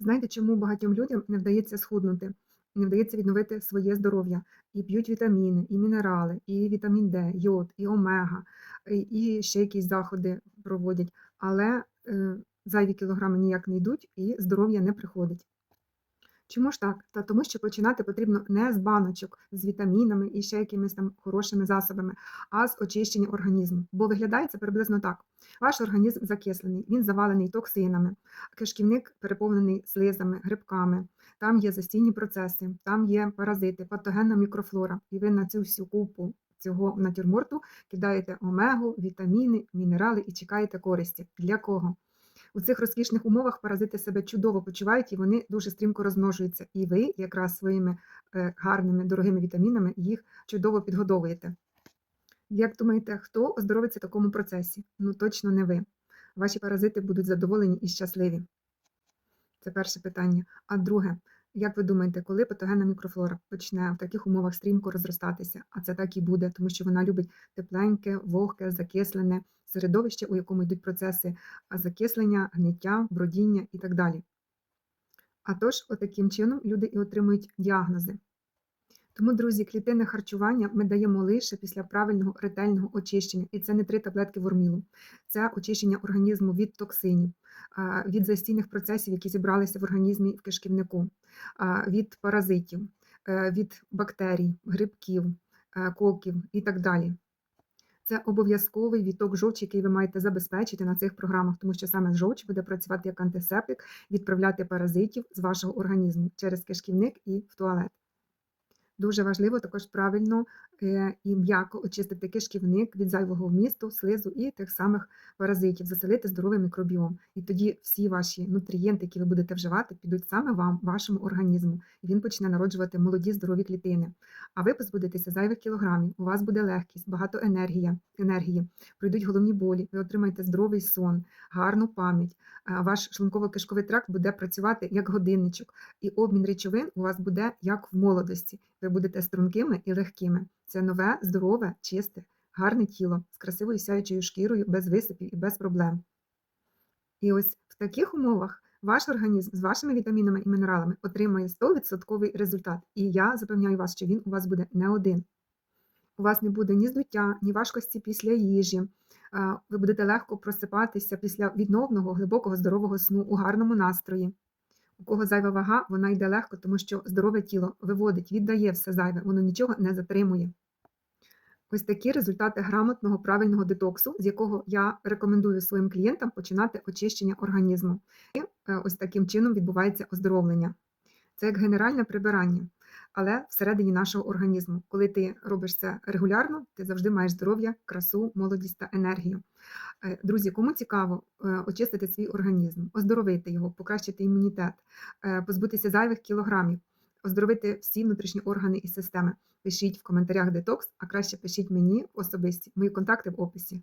Знаєте, чому багатьом людям не вдається схуднути, не вдається відновити своє здоров'я? І п'ють вітаміни, і мінерали, і вітамін Д, йод, і омега, і ще якісь заходи проводять, але, е, зайві кілограми ніяк не йдуть і здоров'я не приходить. Чому ж так? Та тому, що починати потрібно не з баночок з вітамінами і ще якимись там хорошими засобами, а з очищення організму. Бо виглядає це приблизно так: ваш організм закислений, він завалений токсинами, кишківник переповнений слизами, грибками, там є застійні процеси, там є паразити, патогенна мікрофлора. І ви на цю всю купу цього натюрморту кидаєте омегу, вітаміни, мінерали і чекаєте користі. Для кого? У цих розкішних умовах паразити себе чудово почувають і вони дуже стрімко розмножуються. І ви якраз своїми е, гарними, дорогими вітамінами їх чудово підгодовуєте. Як думаєте, хто оздоровиться в такому процесі? Ну точно не ви. Ваші паразити будуть задоволені і щасливі. Це перше питання. А друге, як ви думаєте, коли патогенна мікрофлора почне в таких умовах стрімко розростатися? А це так і буде, тому що вона любить тепленьке, вогке, закислене середовище, у якому йдуть процеси закислення, гниття, бродіння і так далі. А тож, отаким чином люди і отримують діагнози. Тому, друзі, клітинне харчування ми даємо лише після правильного ретельного очищення. І це не три таблетки вормілу. Це очищення організму від токсинів, від застійних процесів, які зібралися в організмі в кишківнику, від паразитів, е, від бактерій, грибків, е, коків і так далі. Це обов'язковий відток жовчі, який ви маєте забезпечити на цих програмах, тому що саме жовч буде працювати як антисептик, відправляти паразитів з вашого організму через кишківник і в туалет. Дуже важливо також правильно е, і м'яко очистити кишківник від зайвого вмісту, слизу і тих самих паразитів, заселити здоровий мікробіом. І тоді всі ваші нутрієнти, які ви будете вживати, підуть саме вам, вашому організму, і він почне народжувати молоді здорові клітини. А ви позбудетеся зайвих кілограмів, у вас буде легкість, багато енергії, енергії, пройдуть головні болі, ви отримаєте здоровий сон, гарну пам'ять. Ваш шлунково-кишковий тракт буде працювати як годинничок, і обмін речовин у вас буде як в молодості. Ви будете стрункими і легкими. Це нове, здорове, чисте, гарне тіло з красивою сяючою шкірою, без висипів і без проблем. І ось в таких умовах ваш організм з вашими вітамінами і мінералами отримає 100% результат. І я запевняю вас, що він у вас буде не один. У вас не буде ні здуття, ні важкості після їжі. Ви будете легко просипатися після відновного, глибокого, здорового сну у гарному настрої. У кого зайва вага, вона йде легко, тому що здорове тіло виводить, віддає все зайве, воно нічого не затримує. Ось такі результати грамотного правильного детоксу, з якого я рекомендую своїм клієнтам починати очищення організму. І е, ось таким чином відбувається оздоровлення. Це як генеральне прибирання, але всередині нашого організму. Коли ти робиш це регулярно, ти завжди маєш здоров'я, красу, молодість та енергію. Е, друзі, кому цікаво е, очистити свій організм, оздоровити його, покращити імунітет, позбутися зайвих кілограмів, оздоровити всі внутрішні органи і системи. Пишіть в коментарях детокс, а краще пишіть мені особисті. Мої контакти в описі.